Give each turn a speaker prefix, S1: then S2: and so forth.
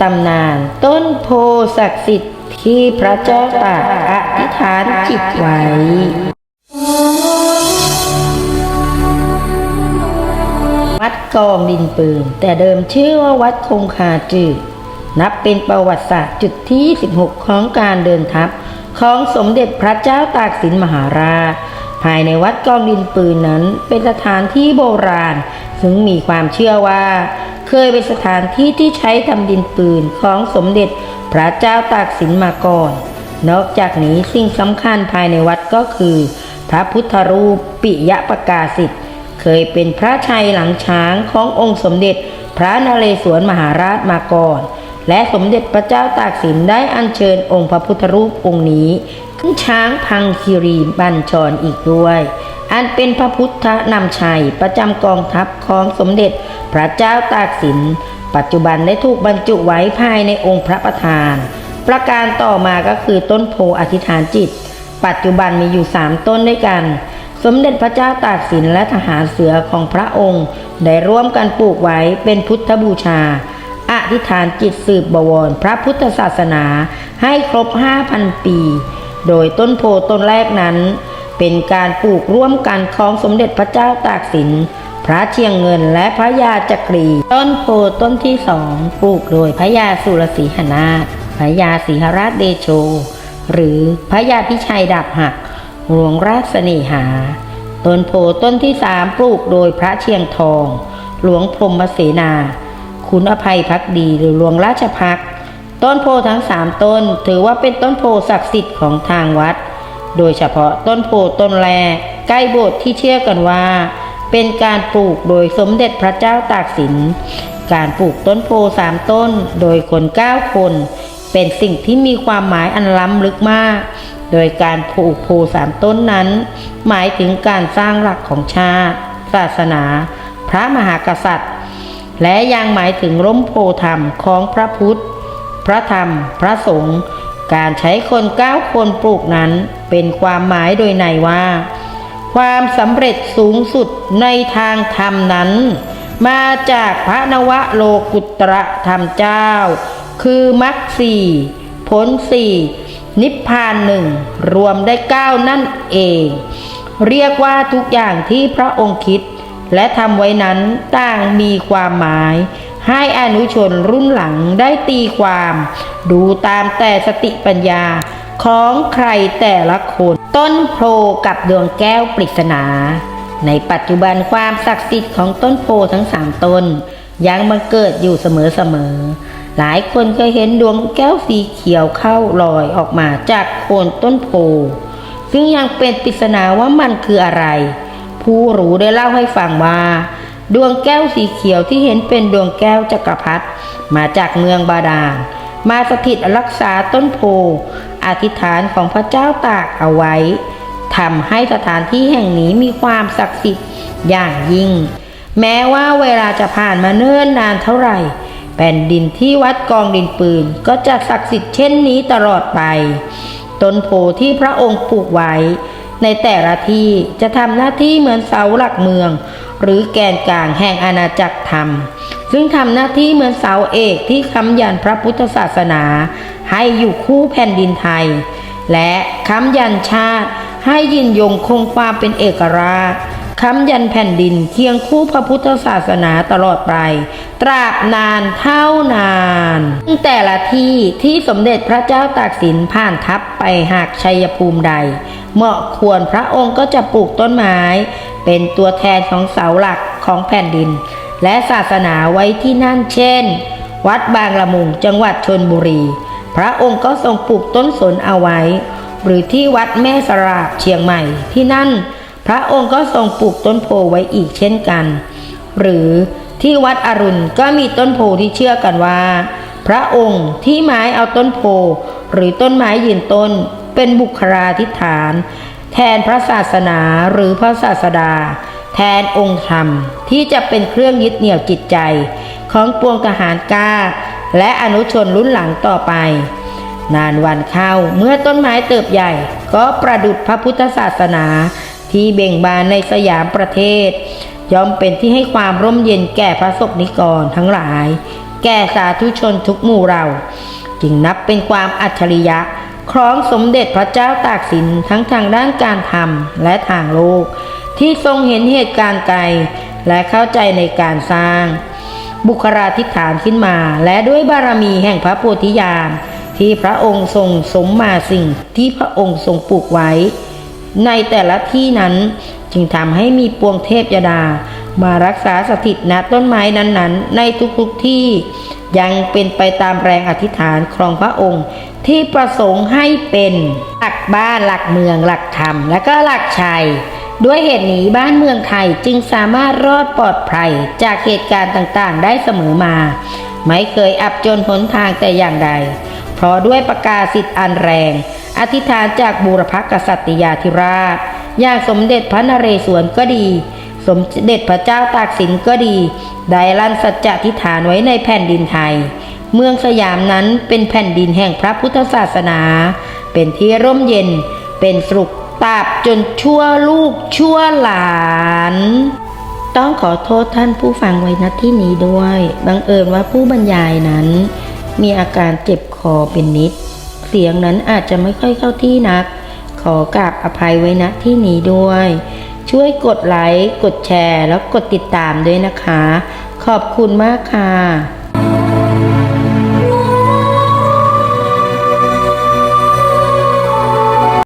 S1: ตำนาน ต้นโพศักดิ์สิทธิ์ที่พระเจ้าตากอธิษฐานจิตไว้วัดกองดินปืน แต่เดิมชื่อว่าวัดคงคาจืดนับเป็นประวัติศาสตร์จุดที่ 16 ของการเดินทัพ ของสมเด็จพระเจ้าตากสินมหาราช ภายในวัดกองดินปืนนั้นเป็นสถานที่โบราณ ซึ่งมีความเชื่อว่า เคยเป็นสถานที่ที่ใช้ทำดินปืนของสมเด็จพระเจ้าตากสินมาก่อน นอกจากนี้สิ่งสำคัญภายในวัดก็คือ พระพุทธรูปปิยะประกาศิทธิ์เคยเป็นพระชัยหลังช้างขององค์สมเด็จพระนเรศวรมหาราชมาก่อน และสมเด็จพระเจ้าตากสินได้อัญเชิญองค์พระพุทธรูปองค์นี้ขึ้นช้างพังคีรีบัญชรอีกด้วย อันเป็นพระพุทธนำชัยประจำกองทัพของสมเด็จ พระเจ้าตากสิน ปัจจุบันได้ถูกบรรจุไว้ภายในองค์พระประธาน ประการต่อมาก็คือต้นโพอธิษฐานจิต ปัจจุบันมีอยู่สามต้นด้วยกัน สมเด็จพระเจ้าตากสินและทหารเสือของพระองค์ ได้ร่วมกันปลูกไว้เป็นพุทธบูชาอธิษฐานจิตสืบบวรพระพุทธศาสนาให้ครบ 5,000 ปี โดยต้นโพต้นแรกนั้น เป็นการปลูกร่วมกันของสมเด็จพระเจ้าตากสิน พระเชียงเงินและพระยาจักรี ต้นโพต้นที่สองปลูกโดยพระยาสุรสีหนาถพระยาสีหราชเดโช หรือพระยาพิชัยดาบหักหลวงราชเสน่หา ต้นโพต้นที่สามปลูกโดยพระเชียงทอง หลวงพรมเสนา คุณอภัยพักดีหรือหลวงราชพักต้นโพทั้งสามต้น ถือว่าเป็นต้นโพศักดิ์สิทธิ์ของทางวัด โดยเฉพาะต้นโพต้นแรกใกล้โบสถ์ที่เชื่อกันว่า เป็นการปลูกโดยสมเด็จพระเจ้าตากสิน การปลูกต้นโพสามต้นโดยคนเก้าคน เป็นสิ่งที่มีความหมายอันล้ำลึกมาก โดยการปลูกโพสามต้นนั้น หมายถึงการสร้างหลักของชาติ ศาสนา พระมหากษัตริย์ และยังหมายถึงร่มโพธรรมของพระพุทธ พระธรรม พระสงฆ์ การใช้คนเก้าคนปลูกนั้นเป็นความหมายโดยในว่า ความสำเร็จสูงสุดในทางธรรมนั้น มาจากพระนวโลกุตระธรรมเจ้า คือมรรคสี่ผลสี่นิพพานหนึ่งรวมได้เก้านั่นเอง เรียกว่าทุกอย่างที่พระองค์คิด และทำไว้นั้นต่างมีความหมาย ให้อนุชนรุ่นหลังได้ตีความ ดูตามแต่สติปัญญา ของใครแต่ละคน ต้นโพกับดวงแก้วปริศนา ในปัจจุบันความศักดิ์สิทธิ์ของต้นโพทั้งสามต้น ยังบังเกิดอยู่เสมอๆหลายคนเคยเห็นดวงแก้วสีเขียวเข้าลอยออกมาจากโคนต้นโพ ซึ่งยังเป็นปริศนาว่ามันคืออะไร ผู้รู้ได้เล่าให้ฟังว่าดวงแก้วสีเขียวที่เห็นเป็นดวงแก้วจักรพรรดิมาจากเมืองบาดาลมาสถิตรักษาต้นโพ อธิษฐานของพระเจ้าตากเอาไว้ทำให้สถานที่แห่งนี้มีความศักดิ์สิทธิ์อย่างยิ่ง แม้ว่าเวลาจะผ่านมาเนิ่นนานเท่าไหร่ แผ่นดินที่วัดกองดินปืนก็จะศักดิ์สิทธิ์เช่นนี้ตลอดไป ต้นโพที่พระองค์ปลูกไว้ ในแต่ละที่จะทำหน้าที่เหมือนเสาหลักเมือง หรือแกนกลางแห่งอาณาจักรธรรม ซึ่งทำหน้าที่เหมือนเสาเอกที่ค้ำยันพระพุทธศาสนา ให้อยู่คู่แผ่นดินไทย และค้ำยันชาติให้ยืนยงคงความเป็นเอกราชค้ำยันแผ่นดินเคียงคู่พระพุทธศาสนาตลอดไป ตราบนานเท่านานซึ่งแต่ละที่ที่สมเด็จพระเจ้าตากสินผ่านทัพไปหากชัยภูมิใด เหมาะควรพระองค์ก็จะปลูกต้นไม้ เป็นตัวแทนของเสาหลักของแผ่นดิน และศาสนาไว้ที่นั่นเช่น วัดบางละมุงจังหวัดชนบุรี พระองค์ก็ทรงปลูกต้นสนเอาไว้ หรือที่วัดแม่สราบเชียงใหม่ที่นั่น พระองค์ก็ทรงปลูกต้นโพไว้อีกเช่นกัน หรือที่วัดอรุณก็มีต้นโพที่เชื่อกันว่า พระองค์ที่ไม้เอาต้นโพหรือต้นไม้ยืนต้น เป็นบุคลาธิฐาน แทนพระศาสนาหรือพระศาสดา แทนองค์ธรรมที่จะเป็นเครื่องยึดเหนี่ยวจิตใจ ของปวงทหารกล้า และอนุชนรุ่นหลังต่อไป นานวันเข้าเมื่อต้นไม้เติบใหญ่ ก็ประดุจพระพุทธศาสนา ที่เบ่งบานในสยามประเทศ ย่อมเป็นที่ให้ความร่มเย็นแก่พระสกนิกรทั้งหลาย แก่สาธุชนทุกหมู่เรา จึงนับเป็นความอัจฉริยะของสมเด็จพระเจ้าตากสินทั้งทางด้านการทำและทางโลก ที่ทรงเห็นเหตุการณ์ไกล และเข้าใจในการสร้าง บุคลาธิฐานขึ้นมา และด้วยบารมีแห่งพระโพธิญาณที่พระองค์ทรงสมมาสิ่งที่พระองค์ทรงปลูกไว้ ในแต่ละที่นั้นจึงทำให้มีปวงเทพยดา มารักษาสถิตณต้นไม้นั้นๆ ในทุกๆที่ยังเป็นไปตามแรงอธิษฐานของพระองค์ที่ประสงค์ให้เป็นหลักบ้านหลักเมืองหลักธรรมและก็หลักชัย ด้วยเหตุนี้บ้านเมืองไทยจึงสามารถรอดปลอดภัยจากเหตุการณ์ต่างๆ ได้เสมอมา ไม่เคยอับจนหนทางแต่อย่างใด เพราะด้วยประกาศสิทธิ์อันแรง อธิษฐานจากบูรพกษัตริยาธิราชอย่างสมเด็จพระนเรศวรก็ดี สมเด็จพระเจ้าตากสินก็ดีได้ลั่นสัจจะอธิฐานไว้ในแผ่นดินไทย เมืองสยามนั้นเป็นแผ่นดินแห่งพระพุทธศาสนา เป็นที่ร่มเย็นเป็นสุข ตราบจนชั่วลูกชั่วหลาน ต้องขอโทษท่านผู้ฟังไว้ณที่นี้ด้วย บังเอิญว่าผู้บรรยายนั้น มีอาการเจ็บคอเป็นนิด เสียงนั้นอาจจะไม่ค่อยเข้าที่นัก ขอกราบอภัยไว้ณที่นี้ด้วย ช่วยกดไลค์ กดแชร์ แล้วกดติดตามด้วยนะคะ ขอบคุณมากค่ะ